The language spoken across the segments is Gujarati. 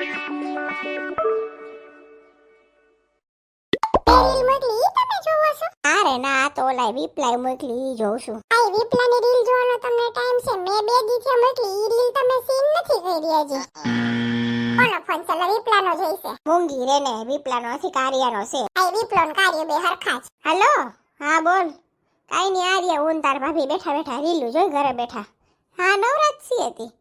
અરે ના તો ઓલા વિપ્લાય મોકલી ઈ જોઉં છું. આ વિપલાની રીલ જોવાનો તમને ટાઈમ છે. મેં બે દીથી મોકલી ઈ રીલ તમે સીન નથી કરી હજી. કોનો ફોન છે? લે જોઈશે મૂંગી રે ને વિપ્લાનો નથી કાર્યાનો છે. આ વિપ્લોન ને કાર્ય બે હરખા છે હાલો? હા બોલ. કાઈ નહીં આ રહ્યા હું તાર ભાભી બેઠા બેઠા રીલું જોઈ ઘરે બેઠા. હા નવરાત સી હતી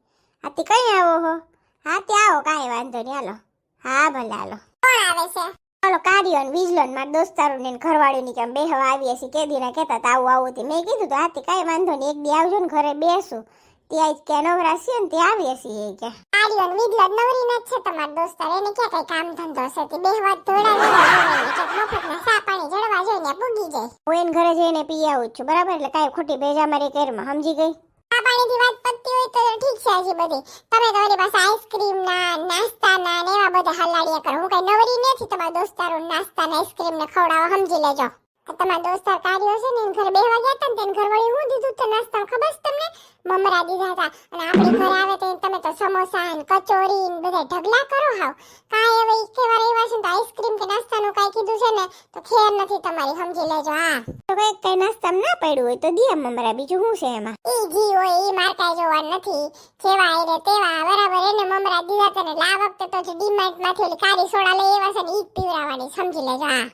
આથી કઈ આવો હો? હા ત્યાં આવો કાંઈ વાંધો નહીં હાલો. હા ભલે હાલો. કોણ આવે છે? હાલો કાર્યો ને વિજલો ને મારા દોસ્તારો ને ઘરવાળી ની કેમ બેહવા આવીએ છીએ. કે દીના કહેતા તા આવું આવું મેં કીધું તો હાથી કાંઈ વાંધો નહીં એક દી આવજો ને ઘરે બેસું. ત્યાં જ કે નવરા છીએ ને ત્યાં આવીએ છીએ કે કાર્ય ને વિદલો નવરી ના છે તમારા દોસ્તાર એને કે કઈ કામ ધંધો છે? તે બે વાત ધોળા મફત ના સા પાણી જળવા જોઈને પૂગી જાય. હું એને ઘરે જઈને પી આવું છું બરાબર? એટલે કાંઈ ખોટી ભેજા મારી કેરમાં સમજી ગઈ? આ પાણીથી વાત પતતી હોય તો ઠીક છે હજી બધી. તમે તમારી પાસે આઈસ્ક્રીમ ના નાસ્તા ના ને એવા બધા હલાડિયા કરો. હું કઈ નવરી નથી, તમારા દોસ્તારો નાસ્તા ને આઈસ્ક્રીમ ને ખવડાવો સમજી લેજો. તમારા દોસ્તાર કાર્યો છે ને ઘરે બેહવા ગયા હતા ને, તેને ઘરવાળી હું દીધું તો નાસ્તા ખબર છે તમને? મમરા દીધા હતા અને આપણે ઘરે આવે તો તમે તો સમોસા ને કચોરી ને બધા ઢગલા કરો હાવ. કાંઈ હવે ઈ કેવા એવા છે ને તો આઈસ્ક્રીમ કે નાસ્તાનું કાંઈ કીધું છે ને તો ખેર નથી તમારી સમજી લેજો હા. તો કંઈક કઈ નાસ્તા ના પડ્યું હોય તો દિયા મમરા બીજું શું છે એમાં? એ જી હોય એ માર કાંઈ જોવા નથી જેવા એને તેવા બરાબર એને મમરા દીધા તને લા વખતે તો ડીમાર્ટમાંથી ઓલી સોડા લઈ એવા છે ને ઈ જ પીવડાવવાની સમજી લેજો હા.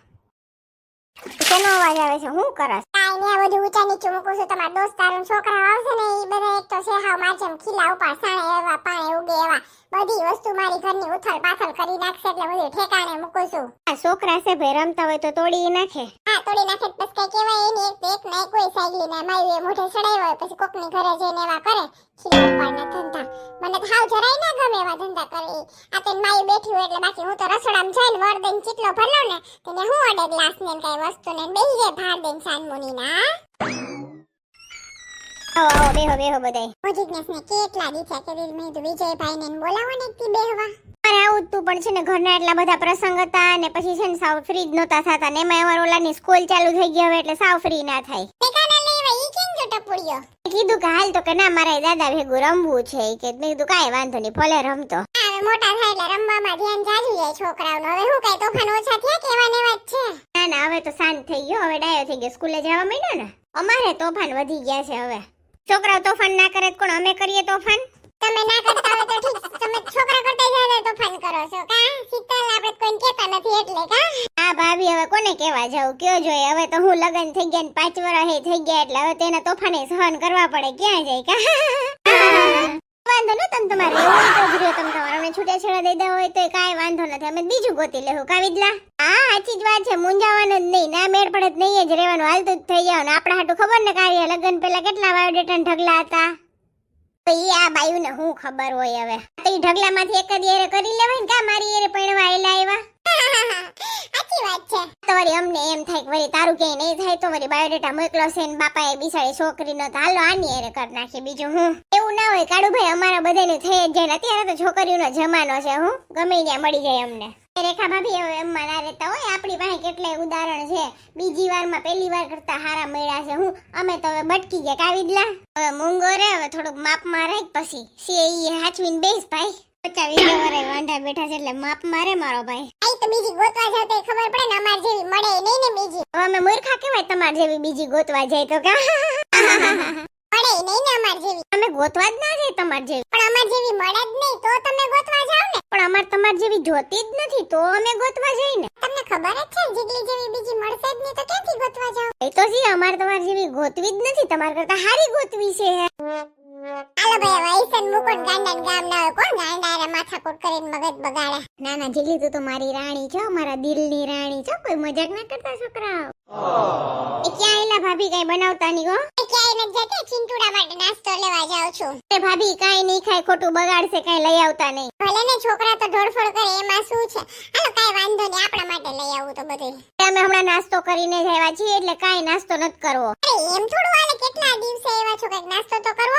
શેનો અવાજ આવે છે? હું કરસ? કાઈ ને બધું ઊંચા નીચું મૂકું છું તમારા દોસ્તારો છોકરા આવશે ને એ બધા એક તો છે હાવ માર જેમ ખીલા ઉપર સાણે એવા પાણે ઉગે એવા બધી વસ્તુ મારી ઘરની ઉથલ પાથલ કરી નાખશે એટલે બધું ઠેકાણે મૂકું છું. આ છોકરા છે ભાઈ રમતા હોય તો તોડી નાખે. હા તોડી નાખે બસ કઈ કહેવાય એની એક એક ના કોઈ સાયલી ના મારી મોઢે ચડાવ્યો હોય પછી કોકની ઘરે જઈને એવા કરે. ખીલા ઉપાડના ધંધા. મને તો હાવ જરાય ના ગમે એવા ધંધા કરે આ તો માઈ બેઠી હોય એટલે બાકી હું તો રસોડામાં જઈને વરદન ચીટલો ભરલો ને તેને હું અડે ગ્લાસ ને કઈ વસ્તુ ને બેહી જાય ભાર દઈને સાનમુની ના આવો આવો બેહો બેહો બધાય. ને કેટલા દીથા કે મેં કીધું વિજયભાઈ ને બોલાવો ને એકથી બેહવા? મારે આવું તું પણ છે ને ઘરના એટલા બધા પ્રસંગ હતા ને પછી છે ને સાવ ફ્રી જ નહોતા થતા ને એમાં અમારા ઓલાની સ્કૂલ ચાલુ થઈ ગઈ હવે એટલે સાવ ફ્રી ના થાય. ટપુડિયો કીધું કે હાલ તો કે ના મારા દાદા ભેગું રમવું છે કે. મેં કીધું કાંઈ વાંધો નહીં ભલે રમતો. હવે મોટા થાય એટલે રમવામાં ધ્યાન જાજુ જાય છોકરાઓનું. હવે શું કઈ તોફાન ઓછા થયા કે એવા ને જ છે? ના ના હવે તો શાંત થઈ ગયો. હવે ડાયો થઈ ગયો. સ્કૂલે જવા માંડ્યો ને? અમારે તોફાન વધી ગયા છે હવે. છોકરાઓ તોફાન ના કરે કોણ? અમે કરીએ તોફાન? તમે ના કરતા હોય તો ઠીક તમે છોકરા કરતા જ્યાદા તોફાન કરો છો કા શીતલ આપણે કોઈને કહેતા નથી એટલે કા હા ભાભી કોને કેવા જાઉં? કયો જોઈએ? હવે તો હું લગન થઈ ગયા ને પાંચ વર્ષ થઈ ગયા એટલે હવે તેના તોફાને સહન કરવા પડે. ક્યાં જાય કા? વાંધો ન તમે તમારે. તો જ તમારે. અમે છૂટા છેડા દઈ દેવા હોય તો કાંઈ વાંધો નથી. અમે બીજું ગોતી લેવું. કાવિદલા હા, સાચી જ વાત છે. મૂંઝાવાનું જ નહીં. ના મેળ પડે જ નહીં જ રહેવાનું. હાલતું જ થઈ જવાનું આપણા હાટું ખબર ને કાર્ય લગન પેલા કેટલા બાયોડેટા ઢગલા હતા? તો એ આ બાયુને હું ખબર હોય હવે? તો ઢગલા ઢગલામાંથી એક જ એરે કરી લેવાય ને કા મારી એરે પૈણવા એલા આવ્યા? વળી અમને એમ થાય કે વળી તારું ક્યાંય નહીં થાય તો વળી બાયોડેટા મોકલો છે ને બાપાએ બિસાડી છોકરીનો તો હાલો આની એને કરી નાખી બીજું હું. એવું ના હોય કાળુભાઈ અમારા બધાને થઈ જ જાય અત્યારે તો છોકરીઓનો જમાનો છે હું. ગમે ત્યાં મળી જાય અમને. રેખા ભાભી હવે એમમાં ના રહેતા હોય, આપણી પાસે કેટલાય ઉદાહરણ છે. બીજી વારમાં પહેલી વાર કરતા હારા મળ્યા છે હું. અમે તો હવે બટકી ગયા. કાવીદલા, હવે મૂંગો રે, હવે થોડુંક માપમાં રાખ પછી. સે એ હાચવીને બેસ ભાઈ. પચાસ વીઘા વાળા વાંઢા બેઠા છે એટલે માપ મારે મારો ભાઈ. આઈ તો બીજી ગોતવા જાવ તો ખબર પડે ને અમાર જેવી મળે નહીં ને બીજી. હવે અમે મૂર્ખા કેવાય તમાર જેવી બીજી ગોતવા જાય તો કા? મળે નહીં ને અમાર જેવી. અમે ગોતવા જ ના જાય તમાર જેવી. પણ અમાર જેવી મળે જ નહીં તો તમે ગોતવા જાવ ને. પણ અમાર તમાર જેવી જોતી જ નથી તો અમે ગોતવા જઈ ને. તમને ખબર જ છે જીગલી જેવી બીજી મળશે જ નહીં તો ક્યાંથી ગોતવા જાવ? એ તો જી અમાર તમાર જેવી ગોતવી જ નથી તમાર કરતા હારી ગોતવી છે. હાલો ભાઈ વાઈસન મુકોન ગાંડા ગામ ના હોય કોણ ગાંડા રે માથાકૂટ કરીને મગજ બગાડે? ના ના જીલી તું તો મારી રાણી છો મારા દિલની રાણી છો કોઈ મજાક ના કરતા છોકરાઓ? એ ક્યાં એલા ભાભી કઈ બનાવતા ની હો? એ ક્યાંય નથી જતી ચિંટુડા માટે નાસ્તો લેવા જાઉં છું. તે ભાભી કઈ નહીં ખાય ખોટું બગાડશે કઈ લઈ આવતા નહીં. ભલે ને છોકરા તો ઢોળફોડ કરે એમાં શું છે? હાલો કઈ વાંધો નહીં આપણા માટે લઈ આવું તો બધું અમે હમણાં નાસ્તો કરીને જ આવ્યા છીએ એટલે કઈ નાસ્તો નથી કરવો. અરે એમ થોડું હાલે કેટલા દિવસે એવા છો? કઈ નાસ્તો તો કરવો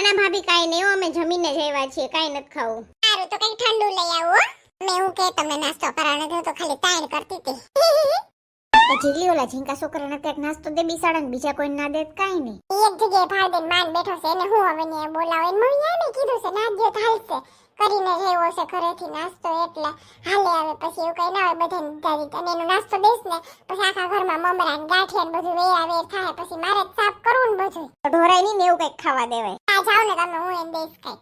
ના નાના ભાભી કાઈ નહીં અમે જમીને જઈવા છીએ કાઈ નથી ખાવું. સારું તો કઈ ઠંડુ લઈ આવો. મેં હું કે તમને નાસ્તો કરાવવાનો થયો તો ખાલી તાણ કરતી હતી. જીલી ઓલા ઝીંકા છોકરાને ક્યાંક નાસ્તો દે બિસાડા ને બીજા કોઈ ના દે કઈ નહીં. એક જગ્યાએ ફાળ દઈને માન બેઠો છે એને હું હવે ને બોલાવો? એને મમ્મી એને કીધું છે ના દ્યો તો કરીને જ છે ઘરેથી નાસ્તો એટલે હાલે આવે પછી એવું કઈ ના હોય બધાને દીધા અને એનો નાસ્તો દઈશ ને પછી આખા ઘરમાં મમરા ને ગાંઠિયા ને બધું વેરા વેર થાય પછી મારે જ સાફ કરવું ને બધું તો ઢોરાય નહીં ને એવું કંઈક ખાવા દેવાય. આ જાઓ ને તમે હું એમ દઈશ કંઈક.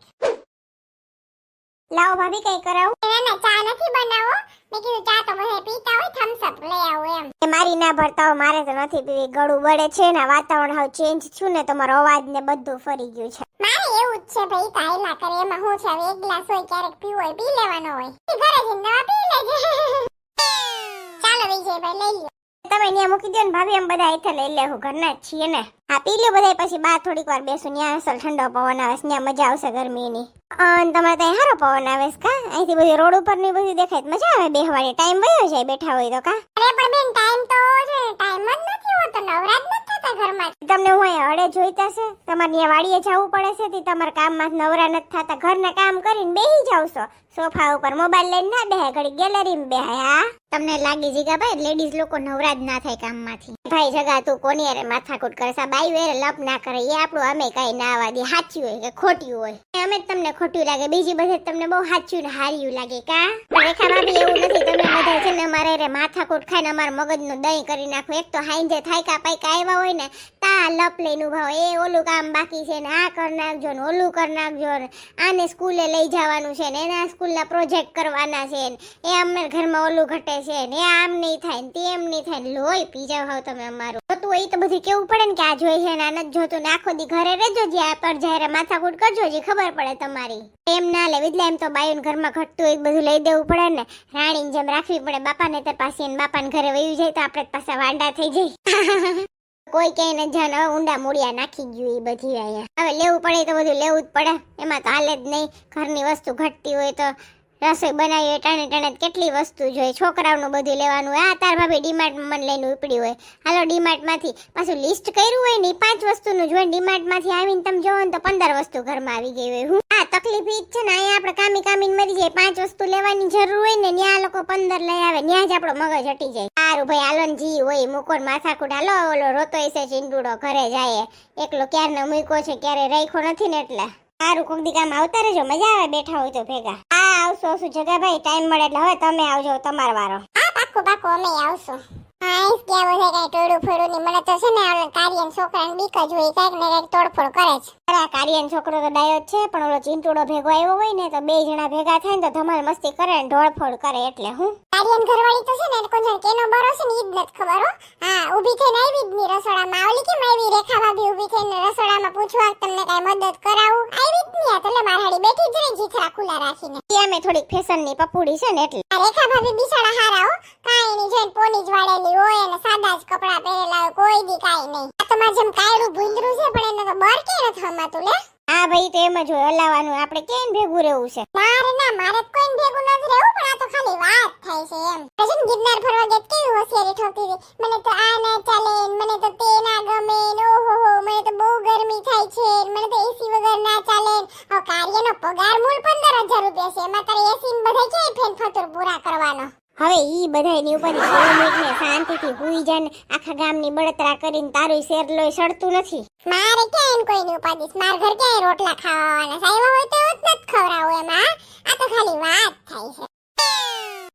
લાવો ભાભી કઈ કરાવું? ના ના ચા નથી બનાવો? મેં કીધું ચા તો મને પીતા હોય થમ્સ અપ લઈ આવો એમ. એ મારી ના ભરતા હોય મારે તો નથી પીવી. ગળું બળે છે ને વાતાવરણ હાવ ચેન્જ થયું ને તમારો અવાજ ને બધું ફરી ગયું છે. મારે એવું જ છે ભાઈ કાયલા કરે. એમાં હું છે હવે એક ગ્લાસ હોય ક્યારેક પીવો હોય પી લેવાનો હોય. ઘરે જઈને નવા પી લેજે. ચાલો વિજયભાઈ લઈ લો તમે ત્યાં મૂકી દો ને ભાભી એમ બધા એટલે લઈ લેવું ઘરના જ છીએ ને. હા પી લ્યો બધા પછી બહાર થોડીક વાર બેસું ત્યાં અસલ ઠંડો પવન આવે ત્યાં મજા આવશે ગરમીની. અને તમારે ત્યાં સારો પવન આવે છે કા? અહીંથી બધી રોડ ઉપરની બધું દેખાય મજા આવે બેહવાની. ટાઈમ વયો જાય બેઠા હોય તો કા? અરે પણ બેન ટાઈમ તો છે ટાઈમ જ નથી હોતો નવરાત નથી થતા ઘરમાં. તમને હું અહીંયા અડે જોઈતા છે? તમારે ત્યાં વાડીએ જવું પડે છે તે તમારા કામમાં નવરા નથી થતા. ઘરના કામ કરીને બેહી જાવ છો. સોફા ઉપર મોબાઈલ લઈને ના બેહાય ઘડી ગેલેરીમાં બેહાય હા? તમને લાગી જીગા ભાઈ લેડીઝ લોકો નવરા જ ના થાય કામમાંથી. ભાઈ જગા તું કોની અરે માથાકૂટ કરે આ બાઈ લપ ના કરે. એ આપણું અમે કઈ ના આવવા દે સાચું હોય કે ખોટી હોય. અમે તમને ખોટું લાગે. બીજી બધે તમને બહુ સાચું ને હાર્યું લાગે કા? રેખા ભાભી એવું નથી. તમે બધા છે ને અમારે રે માથાકૂટ ખાઈને અમારા મગજનું દહીં કરી નાખો. એક તો હાઈજે થાયકા પાયકા આવ્યા હોય ને, તા લપ લઈને ઊભા હોય. એ ઓલું કામ બાકી છે ને આ કરી નાખજો ને ઓલું કરી નાખજો ને આને સ્કૂલે લઈ જવાનું છે ને એના સ્કૂલના પ્રોજેક્ટ કરવાના છે ને. એ અમને ઘરમાં ઓલું ઘટે છે ને. આમ નહીં થાય ને તેમ નહીં થાય ને. લોહી પી જાવ તમે અમારું. તો એ તો બધું કેવું પડે ને કે આ જોઈ હે ને આ નથી જોતું ને દી ઘરે રહેજો જે આ પર જાહેર માથાકૂટ કરજો જે ખબર પડે તમારી. એમ ના લે એમ તો બાયું ઘરમાં ઘટતું એક બધું લઈ દેવું પડે ને. રાણીની જેમ રાખવી પડે બાપાને તે પાસે એને બાપાને ઘરે વયું જાય તો આપણે પાછા વાંડા થઈ જાય કોઈ ક્યાંય ન હવે ઊંડા મૂળિયા નાખી ગયું એ બધી અહીંયા. હવે લેવું પડે તો બધું લેવું જ પડે. એમાં તો હાલે જ નહીં. ઘરની વસ્તુ ઘટતી હોય તો રસોઈ બનાવી ટાણે ટાણે કેટલી વસ્તુ જોઈએ છોકરાઓનું બધું લેવાનું હોય. આ તાર ભાભી ડીમાર્ટમાં મને લઈને ઉપડી હોય. હાલો, ડીમાર્ટમાંથી પાછું લિસ્ટ કર્યું હોય ને પાંચ વસ્તુનું જોઈએ ડીમાર્ટમાંથી આવીને તમે જોવો ને તો પંદર વસ્તુ ઘરમાં આવી ગઈ હોય. હું આ તકલીફ ઈ જ છે ને, અહીંયા આપણે કામી કામીને મરી જાય પાંચ વસ્તુ લેવાની જરૂર હોય ને, ત્યાં લોકો પંદર લઈ આવે. ત્યાં જ આપણો મગજ હટી જાય. સારું ભાઈ, હાલો ને જી હોય મૂકો માથાકૂટ. હાલો, ઓલો રોતો હશે ચીંડુડો ઘરે જાય. એકલો ક્યારનો મૂક્યો છે ક્યારે રાખ્યો નથી ને એટલે. સારું, કોક દી કામ આવતા રહેજો. મજા આવે, બેઠા હોય તો ભેગા. આવશો, આવશું. જગાભાઈ ટાઈમ મળે એટલે હવે તમે આવજો, તમારો વારો. હા, પાક્કું પાક્કું, અમે આવશું. આઈસ કઈ ફોડું ની મને તો છે ને ઓલા કાર્યન છોકરાને બીક જ હોય કંઈક ને કંઈક તોડફોડ કરે છે. અરે આ છોકરો તો ડાયો છે પણ ઓલો ચીંટુડો ભેગો આવ્યો હોય ને તો બે જણા ભેગા થાય ને તો ધમાલ મસ્તી કરે ને ઢોળફોડ કરે એટલે હું? કાર્યન ઘરવાળી તો છે ને એને કેનો બરો છે ને ઈ જ નથી ખબર હો. હા ઊભી થઈને આવી જ ની રસોડામાં. ઓલી કેમ આવી? રેખા ભાભી ઊભી થઈને રસોડામાં પૂછવા તમને કઈ મદદ કરાવું? આવી જ નહીં આ તો મારાડી બેઠી જ રહી જીથરા ખુલ્લા રાખીને. અમે થોડીક ફેશનની પપુડી છે ને એટલે રેખા ભાભી બિચારા હારા હો. કાઈ ની જોઈને પોની જ વાળેલી હોય અને સાદા જ કપડાં પહેરેલા હોય કોઈ દી કાઈ નહીં. આ તો મારે જેમ કાયરું ભૂંદરું છે પણ એને તો બર કે નથી હમાતું લે. હા ભાઈ તો એમ જ હોય હલાવાનું આપણે કેમ ભેગું રહેવું છે? મારે ના મારે કોઈ ભેગું નથી રહેવું પણ આ તો ખાલી વાત થાય છે એમ. પછી ગિરનાર ફરવા ગયા કેવી હોશિયારી ઠોકતી હતી? મને તો આ ના ચાલે મને તો તે ના ગમે ઓહો મને તો બહુ ગરમી થાય છે મને તો એસી વગર ના ચાલે હવે કાર્યનો પગાર મૂળ પંદર હજાર રૂપિયા છે એમાં તારે એસી ને બધા ક્યાંય ફેન પૂરા કરવાનો. હવે ઈ બધાયની ઉપર ને શાંતિથી હુઈ જાય ને આખા ગામની બળતરા કરીને તારું શેર લોય સડતું નથી. મારે ક્યાં એમ કોઈની ઉપાધિ? માર ઘર ક્યાં રોટલા ખાવાના સાહેબ હોય તો જ નથી ખવડાવું એમાં આ તો ખાલી વાત થાય છે.